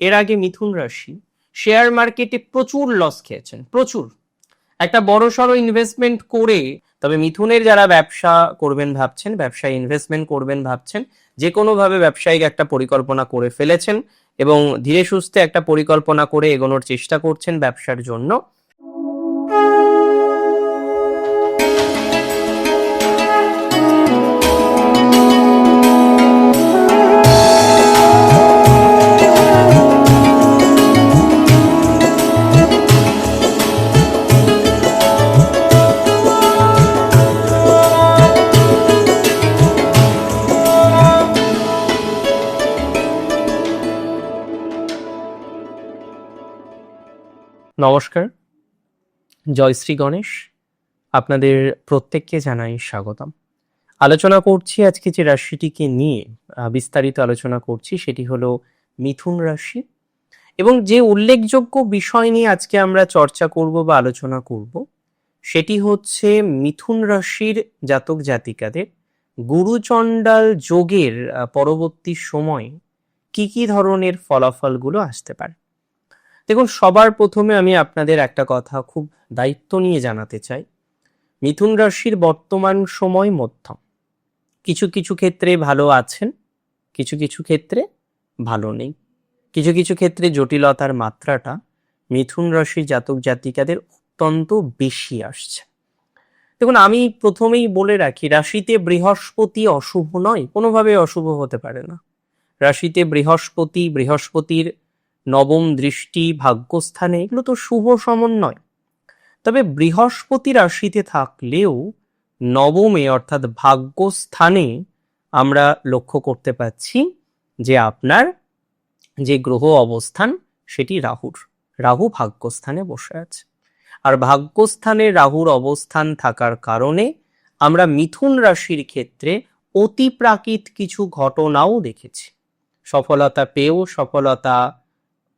এর আগে মিথুন রাশি শেয়ার মার্কেটে প্রচুর লস খেয়েছেন, প্রচুর। একটা বড় সড়ো ইনভেস্টমেন্ট করে, তবে মিথুনের যারা ব্যবসা করবেন ভাবছেন, ব্যবসায় ইনভেস্টমেন্ট করবেন ভাবছেন যে কোনোভাবে ব্যবসায়িক একটা পরিকল্পনা করে ফেলেছেন এবং ধীরে সুস্থে একটা পরিকল্পনা করে এগোনোর চেষ্টা করছেন ব্যবসার জন্য। নমস্কার। জয়শ্রী গণেশ। আপনাদের প্রত্যেককে জানাই স্বাগতম। আলোচনা করছি আজকে যে রাশিটিকে নিয়ে বিস্তারিত আলোচনা করছি সেটি হলো মিথুন রাশি। এবং যে উল্লেখযোগ্য বিষয় নিয়ে আজকে আমরা চর্চা করব বা আলোচনা করব, সেটি হচ্ছে মিথুন রাশির জাতক জাতিকাদের গুরুচণ্ডাল যোগের পরবর্তী সময়ে কি কি ধরনের ফলাফলগুলো আসতে পারে। দেখুন, সবার প্রথমে আমি আপনাদের একটা কথা খুব দায়িত্ব নিয়ে জানাতে চাই। মিথুন রাশির বর্তমান সময় মধ্যম। কিছু কিছু ক্ষেত্রে ভালো আছেন, কিছু কিছু ক্ষেত্রে ভালো নেই। কিছু কিছু ক্ষেত্রে জটিলতার মাত্রাটা মিথুন রাশির জাতক জাতিকাদের অত্যন্ত বেশি আসছে। দেখুন, আমি প্রথমেই বলে রাখি, রাশিতে বৃহস্পতি অশুভ নয় কোনোভাবে অশুভ হতে পারে না। রাশিতে বৃহস্পতি, বৃহস্পতির নবম দৃষ্টি ভাগ্যস্থানে এগুলো তো শুভ সমন্বয়। তবে বৃহস্পতি রাশিতে থাকলেও নবমে অর্থাৎ ভাগ্যস্থানে আমরা লক্ষ্য করতে পাচ্ছি যে আপনার যে গ্রহ অবস্থান সেটি রাহুর। রাহু ভাগ্যস্থানে বসে আছে। আর ভাগ্যস্থানে রাহুর অবস্থান থাকার কারণে আমরা মিথুন রাশির ক্ষেত্রে অতিপ্রাকৃত কিছু ঘটনাও দেখেছি। সফলতা পেয়েও সফলতা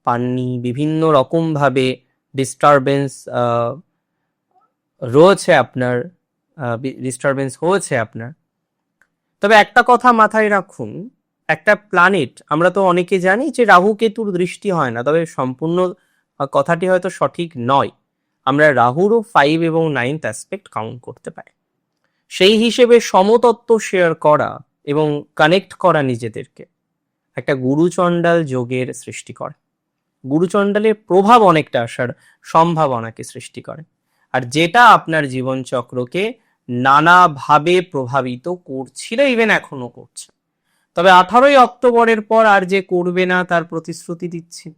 পাননি, বিভিন্ন রকমভাবে ডিস্টারবেন্স রয়েছে আপনার ডিস্টারবেন্স হয়েছে আপনার। তবে একটা কথা মাথায় রাখুন, একটা প্ল্যানেট আমরা তো অনেকে জানি যে রাহু কেতুর দৃষ্টি হয় না, তবে সম্পূর্ণ কথাটি হয়তো সঠিক নয়। আমরা রাহুরও ফাইভ এবং নাইনথ অ্যাসপেক্ট কাউন্ট করতে পারি। সেই হিসেবে সমতত্ত্ব শেয়ার করা এবং কানেক্ট করা নিজেদেরকে, একটা গুরুচণ্ডাল যোগের সৃষ্টি করে। গুরুচণ্ডালের প্রভাব অনেকটা আসার সম্ভাবনাকে সৃষ্টি করে। আর যেটা আপনার জীবনচক্রকে নানাভাবে প্রভাবিত করছিল ইভেন এখনও করছে। তবে আঠারোই অক্টোবরের পর আর যে করবে না, তার প্রতিশ্রুতি দিচ্ছি।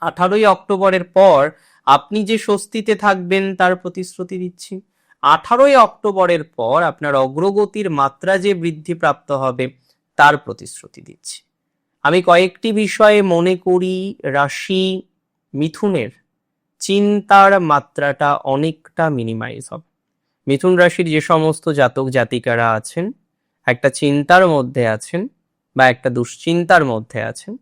আঠারোই অক্টোবরের পর আপনি যে স্বস্তিতে থাকবেন, তার প্রতিশ্রুতি দিচ্ছি। আঠারোই অক্টোবরের পর আপনার অগ্রগতির মাত্রা যে বৃদ্ধি প্রাপ্ত হবে, তার প্রতিশ্রুতি দিচ্ছি। আমি কয়েকটি বিষয়ে মনে করি, রাশি মিথুনের চিন্তার মাত্রাটা অনেকটা মিনিমাইজ হবে। মিথুন রাশির যে সমস্ত জাতক জাতিকারা আছেন, একটা চিন্তার মধ্যে আছেন বা একটা দুশ্চিন্তার মধ্যে আছেন,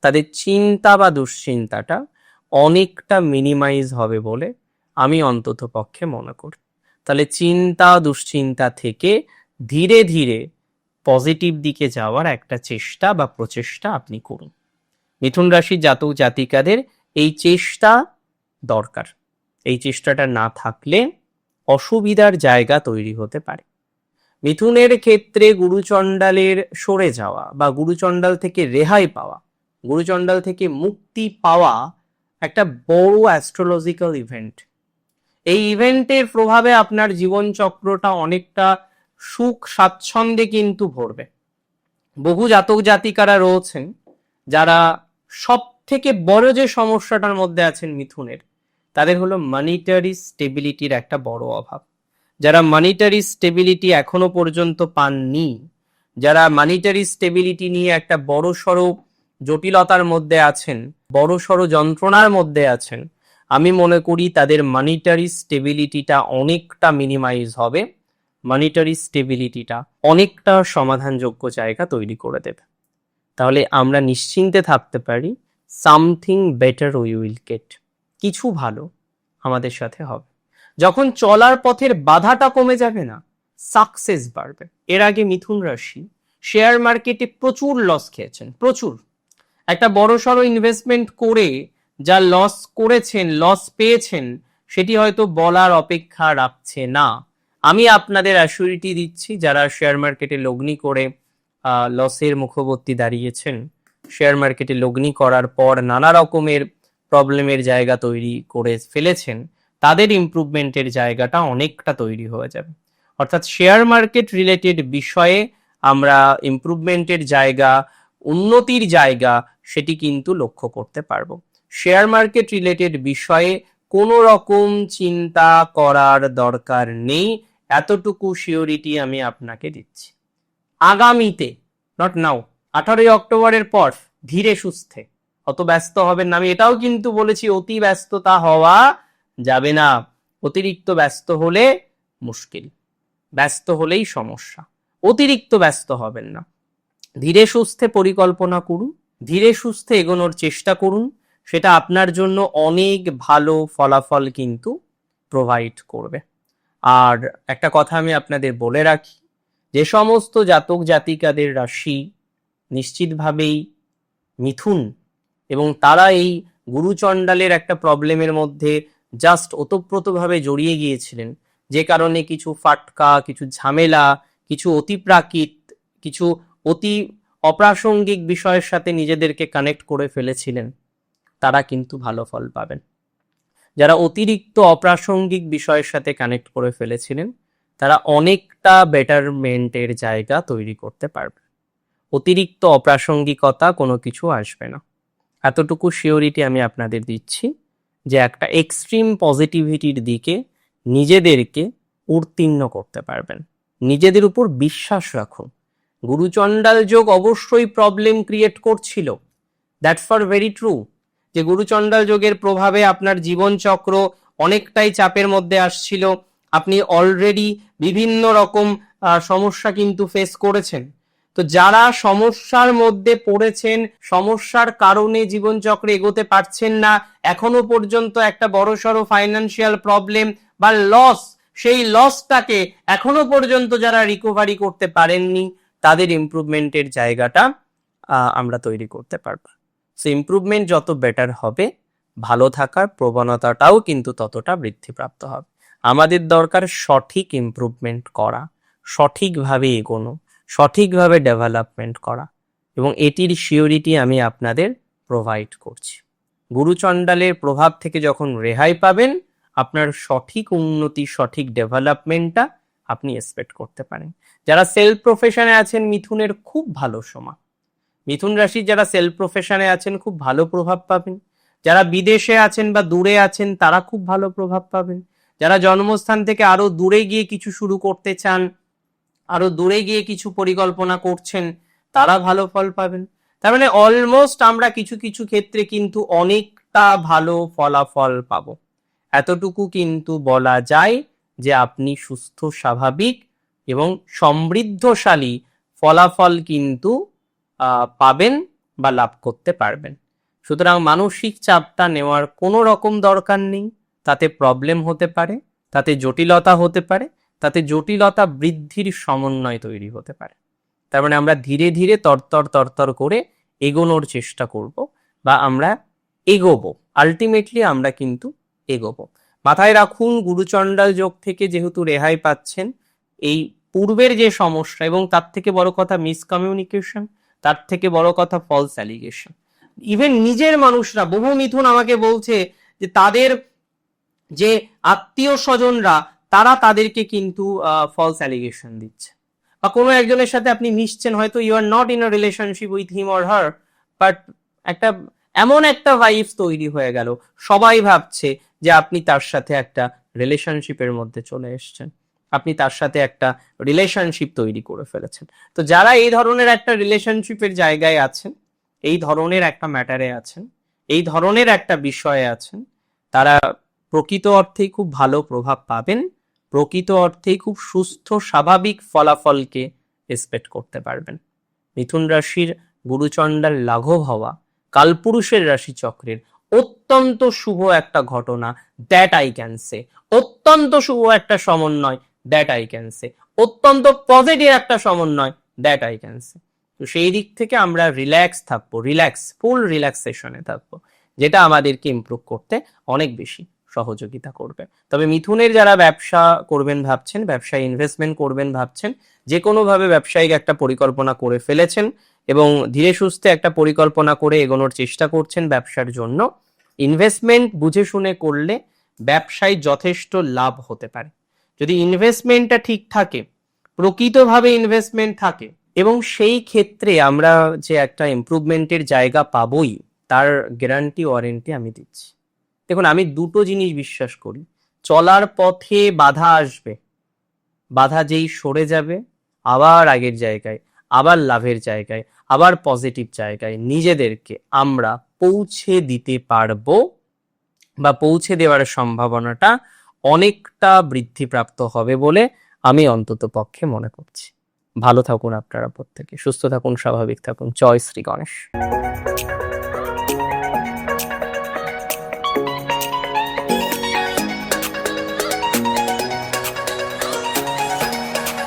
তাদের চিন্তা বা দুশ্চিন্তাটা অনেকটা মিনিমাইজ হবে বলে আমি অন্তত পক্ষে মনে করি। তাহলে চিন্তা দুশ্চিন্তা থেকে ধীরে ধীরে পজিটিভ দিকে যাওয়ার একটা চেষ্টা বা প্রচেষ্টা আপনি করুন। মিথুন রাশির জাতক জাতিকাদের এই চেষ্টা দরকার। এই চেষ্টাটা না থাকলে অসুবিধার জায়গা তৈরি হতে পারে। মিথুনের ক্ষেত্রে গুরুচণ্ডালের সরে যাওয়া বা গুরুচণ্ডাল থেকে রেহাই পাওয়া, গুরুচণ্ডাল থেকে মুক্তি পাওয়া একটা বড় অ্যাস্ট্রোলজিক্যাল ইভেন্ট এই ইভেন্টের প্রভাবে আপনার জীবন চক্রটা অনেকটা সুখ স্বাচ্ছন্দ্যে কিন্তু ভরবে। বহু জাতক জাতিকারা রয়েছেন যারা সব থেকে বড় যে সমস্যাটার মধ্যে আছেন মিথুনের, তাদের হলো মানিটারি স্টেবিলিটির একটা বড় অভাব। যারা মানিটারি স্টেবিলিটি এখনও পর্যন্ত পাননি, যারা মানিটারি স্টেবিলিটি নিয়ে একটা বড় সড়ো জটিলতার মধ্যে আছেন, বড় সড়ো যন্ত্রণার মধ্যে আছেন, আমি মনে করি তাদের মানিটারি স্টেবিলিটিটা অনেকটা মিনিমাইজ হবে। মানিটারি স্টেবিলিটিটা অনেকটা সমাধানযোগ্য জায়গা তৈরি করে দেবে। তাহলে আমরা নিশ্চিন্তে থাকতে পারি something better we will get কিছু ভালো আমাদের সাথে হবে। যখন চলার পথের বাধাটা কমে যাবে না সাকসেস বাড়বে। এর আগে মিথুন রাশি শেয়ার মার্কেটে প্রচুর লস খেয়েছেন, প্রচুর। একটা বড় সড়ো ইনভেস্টমেন্ট করে যা লস করেছেন লস পেয়েছেন, সেটি হয়তো বলার অপেক্ষা রাখছে না। আমি আপনাদের অ্যাসিউরিটি দিচ্ছি যারা শেয়ার মার্কেটে লগ্নি করে লসের মুখবর্তী দাঁড়িয়েছেন শেয়ার মার্কেটে লগ্নি করার পর নানা রকমের প্রবলেমের জায়গা তৈরি করে ফেলেছেন, তাদের ইমপ্রুভমেন্টের জায়গাটা অনেকটা তৈরি হয়ে যাবে। অর্থাৎ শেয়ার মার্কেট রিলেটেড বিষয়ে আমরা ইমপ্রুভমেন্টের জায়গা, উন্নতির জায়গা সেটি কিন্তু লক্ষ্য করতে পারব। শেয়ার মার্কেট রিলেটেড বিষয়ে কোনো রকম চিন্তা করার দরকার নেই। এতটুকু শিওরিটি আমি আপনাকে দিচ্ছি। আগামীতে নট নাও আঠারোই অক্টোবরের পর ধীরে সুস্থে। অত ব্যস্ত হবেন না। আমি এটাও কিন্তু বলেছি, অতি ব্যস্ততা হওয়া যাবে না। অতিরিক্ত ব্যস্ত হলে মুশকিল। ব্যস্ত হলেই সমস্যা। অতিরিক্ত ব্যস্ত হবেন না। ধীরে সুস্থে পরিকল্পনা করুন। ধীরে সুস্থে এগোনোর চেষ্টা করুন। সেটা আপনার জন্য অনেক ভালো ফলাফল কিন্তু প্রোভাইড করবে। আর একটা কথা আমি আপনাদের বলে রাখি, যে সমস্ত জাতক জাতিকাদের রাশি নিশ্চিতভাবেই মিথুন এবং তারা এই গুরুচণ্ডালের একটা প্রবলেমের মধ্যে জাস্ট ওতপ্রোতভাবে জড়িয়ে গিয়েছিলেন। যে কারণে কিছু ফাটকা, কিছু ঝামেলা, কিছু অতিপ্রাকৃত কিছু অতি অপ্রাসঙ্গিক বিষয়ের সাথে নিজেদেরকে কানেক্ট করে ফেলেছিলেন। তারা কিন্তু ভালো ফল পাবেন। যারা অতিরিক্ত অপ্রাসঙ্গিক বিষয়ের সাথে কানেক্ট করে ফেলেছিলেন, তারা অনেকটা বেটারমেন্টের জায়গা তৈরি করতে পারবে। অতিরিক্ত অপ্রাসঙ্গিকতা কোনো কিছু আসবে না। এতটুকু শিওরিটি আমি আপনাদের দিচ্ছি যে একটা এক্সট্রিম পজিটিভিটির দিকে নিজেদেরকে উত্তীর্ণ করতে পারবেন। নিজেদের উপর বিশ্বাস রাখুন। গুরুচণ্ডাল যোগ অবশ্যই প্রবলেম ক্রিয়েট করছিল। দ্যাট ফর ভেরি ট্রু যে গুরুচণ্ডাল যোগের প্রভাবে আপনার জীবনচক্র অনেকটাই চাপের মধ্যে আসছিল। আপনি অলরেডি বিভিন্ন রকম সমস্যা কিন্তু ফেস করেছেন। তো যারা সমস্যার মধ্যে পড়েছেন, সমস্যার কারণে জীবনচক্রে এগোতে পারছেন না, এখনও পর্যন্ত একটা বড়সড় ফাইন্যান্সিয়াল প্রবলেম বা লস সেই লসটাকে এখনও পর্যন্ত যারা রিকভারি করতে পারেননি, তাদের ইমপ্রুভমেন্টের জায়গাটা আমরা তৈরি করতে পারব। সো ইমপ্রুভমেন্ট যত বেটার হবে, ভালো থাকার প্রবণতাটাও কিন্তু ততটা বৃদ্ধিপ্রাপ্ত হবে। আমাদের দরকার সঠিক ইমপ্রুভমেন্ট করা, সঠিকভাবে এগোনো, সঠিকভাবে ডেভেলপমেন্ট করা এবং এটির শিওরিটি আমি আপনাদের প্রোভাইড করছি। গুরুচণ্ডালের প্রভাব থেকে যখন রেহাই পাবেন, আপনার সঠিক উন্নতি, সঠিক ডেভেলপমেন্টটা আপনি এক্সপেক্ট করতে পারেন। যারা সেলফ প্রফেশনে আছেন, মিথুনের খুব ভালো সময়। মিথুন রাশির যারা সেলফ প্রফেশনে আছেন, খুব ভালো প্রভাব পাবেন। যারা বিদেশে আছেন বা দূরে আছেন, তারা খুব ভালো প্রভাব পাবেন। যারা জন্মস্থান থেকে আরও দূরে গিয়ে কিছু শুরু করতে চান, আরও দূরে গিয়ে কিছু পরিকল্পনা করছেন, তারা ভালো ফল পাবেন। তার মানে অলমোস্ট আমরা কিছু কিছু ক্ষেত্রে কিন্তু অনেকটা ভালো ফলাফল পাবো। এতটুকু কিন্তু বলা যায় যে আপনি সুস্থ, স্বাভাবিক এবং সমৃদ্ধশালী ফলাফল কিন্তু পাবেন বা লাভ করতে পারবেন। সুতরাং মানসিক চাপটা নেওয়ার কোনো রকম দরকার নেই। তাতে প্রবলেম হতে পারে, তাতে জটিলতা হতে পারে, তাতে জটিলতা বৃদ্ধির সমন্বয় তৈরি হতে পারে। তার মানে আমরা ধীরে ধীরে তরতর তরতর করে এগোনোর চেষ্টা করব বা আমরা এগোবো। আলটিমেটলি আমরা কিন্তু এগোবো। মাথায় রাখুন, গুরুচণ্ডাল যোগ থেকে যেহেতু রেহাই পাচ্ছেন, এই পূর্বের যে সমস্যা এবং তার থেকে বড় কথা মিসকমিউনিকেশন তার থেকে বড় কথা ফলস অ্যালিগেশন ইভেন নিজের মানুষরা, বহু মিথুন আমাকে বলছে যে তাদের যে আত্মীয় স্বজনরা, তারা তাদেরকে কিন্তু ফলস অ্যালিগেশন দিচ্ছে। বা কোনো একজনের সাথে আপনি মিশছেন, হয়তো you are not in a relationship with him or her but একটা, এমন একটা ভাইবস তৈরি হয়ে গেল। সবাই ভাবছে যে আপনি তার সাথে একটা রিলেশনশিপের মধ্যে চলে এসেছেন। আপনি তার সাথে একটা রিলেশনশিপ তৈরি করে ফেলেছেন। তো যারা এই ধরনের একটা রিলেশনশিপের জায়গায় আছেন, এই ধরনের একটা ম্যাটারে আছেন, এই ধরনের একটা বিষয়ে আছেন, তারা প্রকৃত অর্থেই খুব ভালো প্রভাব পাবেন, প্রকৃত অর্থেই খুব সুস্থ, স্বাভাবিক ফলাফলকে এক্সপেক্ট করতে পারবেন। মিথুন রাশির গুরুচণ্ডাল লাঘব হওয়া, কালপুরুষের রাশি চক্রের অত্যন্ত শুভ একটা ঘটনা দ্যাট আই ক্যান সে অত্যন্ত শুভ একটা সমন্বয় দ্যাট আই ক্যান সে অত্যন্ত পজিটিভ একটা সমন্বয় দ্যাট আই ক্যান সে তো সেই দিক থেকে আমরা রিল্যাক্স থাকব রিল্যাক্স ফুল রিল্যাক্সেশনে থাকব, যেটা আমাদেরকে ইমপ্রুভ করতে অনেক বেশি সহযোগিতা করবে। তবে মিথুনের যারা ব্যবসা করবেন ভাবছেন, ব্যবসায় ইনভেস্টমেন্ট করবেন ভাবছেন যে কোনোভাবে ব্যবসায়িক একটা পরিকল্পনা করে ফেলেছেন এবং ধীরে সুস্থে একটা পরিকল্পনা করে এগোনোর চেষ্টা করছেন ব্যবসার জন্য ইনভেস্টমেন্ট বুঝে শুনে করলে ব্যবসায় যথেষ্ট লাভ হতে পারে। যদি ইনভেস্টমেন্টটা ঠিক থাকে, প্রকৃতভাবে ইনভেস্টমেন্ট থাকে, এবং সেই ক্ষেত্রে আমরা যে একটা ইমপ্রুভমেন্টের জায়গা পাবই, তার গ্যারান্টি ওয়ারেন্টি আমি দিচ্ছি। দেখুন, আমি দুটো জিনিস বিশ্বাস করি। চলার পথে বাধা আসবে, বাধা যেই সরে যাবে, আবার আগের জায়গায়, আবার লাভের জায়গায়, আবার পজিটিভ জায়গায় নিজেদেরকে আমরা পৌঁছে দিতে পারব বা পৌঁছে দেওয়ার সম্ভাবনাটা অনেকটা বৃদ্ধিপ্রাপ্ত হবে বলে আমি অন্তত পক্ষে মনে করছি। ভালো থাকুন আপনারা প্রত্যেকে, সুস্থ থাকুন, স্বাভাবিক থাকুন। জয় শ্রী গণেশ।